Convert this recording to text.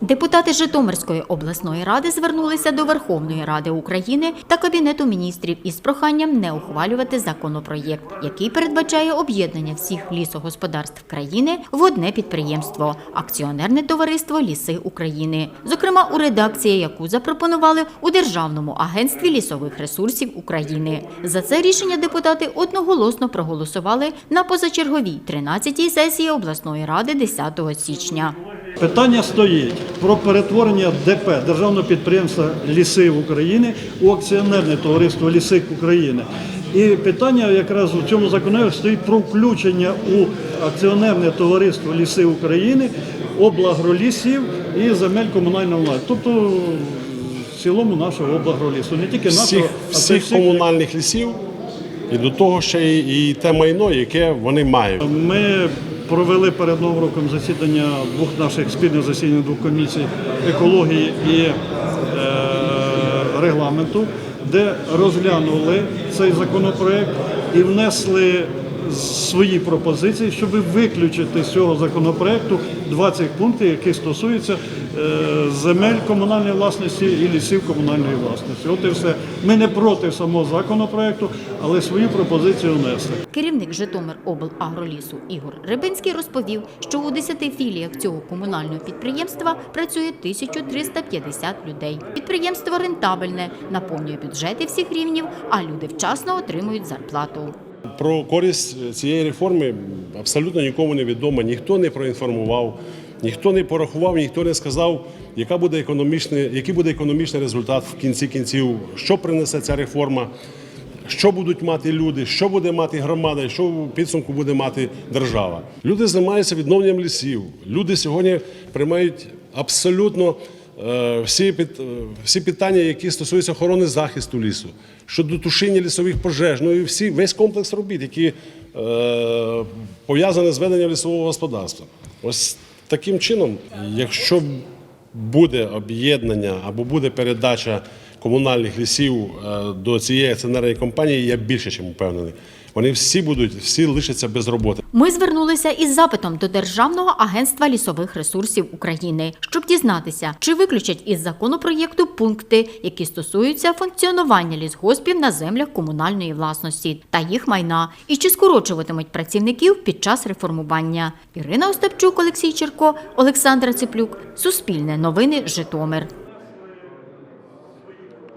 Депутати Житомирської обласної ради звернулися до Верховної Ради України та Кабінету міністрів із проханням не ухвалювати законопроєкт, який передбачає об'єднання всіх лісогосподарств країни в одне підприємство акціонерне товариство Ліси України, зокрема у редакції, яку запропонували у Державному агентстві лісових ресурсів України. За це рішення депутати одноголосно проголосували на позачерговій 13-й сесії обласної ради 10 січня. Питання стоїть про перетворення ДП Державного підприємства Ліси України у акціонерне товариство Ліси України. І питання якраз у цьому законі стоїть про включення у акціонерне товариство Ліси України облагролісів і земель комунального влади. Тобто в цілому нашого облагролісу, не тільки нашого, всіх, а всіх всіх. комунальних лісів і до того ще і те майно, яке вони мають. Ми провели перед новим роком засідання двох наших спільних засідань двох комісій екології і е, регламенту, де розглянули цей законопроект і внесли свої пропозиції, щоб виключити з цього законопроекту 20 пунктів, які стосуються е, земель комунальної власності і лісів комунальної власності. От і все. Ми не проти самого законопроекту, але свою пропозицію внесли. Керівник Житомир облагролісу Ігор Рибинський розповів, що у 10 філіях цього комунального підприємства працює 1350 людей. Підприємство рентабельне, наповнює бюджети всіх рівнів, а люди вчасно отримують зарплату. Про користь цієї реформи абсолютно нікому не відомо, ніхто не проінформував, ніхто не порахував, ніхто не сказав, яка буде який буде економічний результат в кінці кінців, що принесе ця реформа, що будуть мати люди, що буде мати громада, що в підсумку буде мати держава. Люди займаються відновленням лісів. Люди сьогодні приймають абсолютно е, всі, під- е, всі питання, які стосуються охорони захисту лісу, щодо тушіння лісових пожеж, ну і всі, весь комплекс робіт, які е, пов'язані з веденням лісового господарства. Ось таким чином, якщо буде об'єднання або буде передача комунальних лісів е, до цієї акціонерної компанії, я більше чим впевнений. Вони всі будуть, всі лишаться без роботи. Ми звернулися із запитом до Державного агентства лісових ресурсів України, щоб дізнатися, чи виключать із законопроєкту пункти, які стосуються функціонування лісгоспів на землях комунальної власності та їх майна, і чи скорочуватимуть працівників під час реформування. Ірина Остапчук, Олексій Черко, Олександра Циплюк, Суспільне новини, Житомир.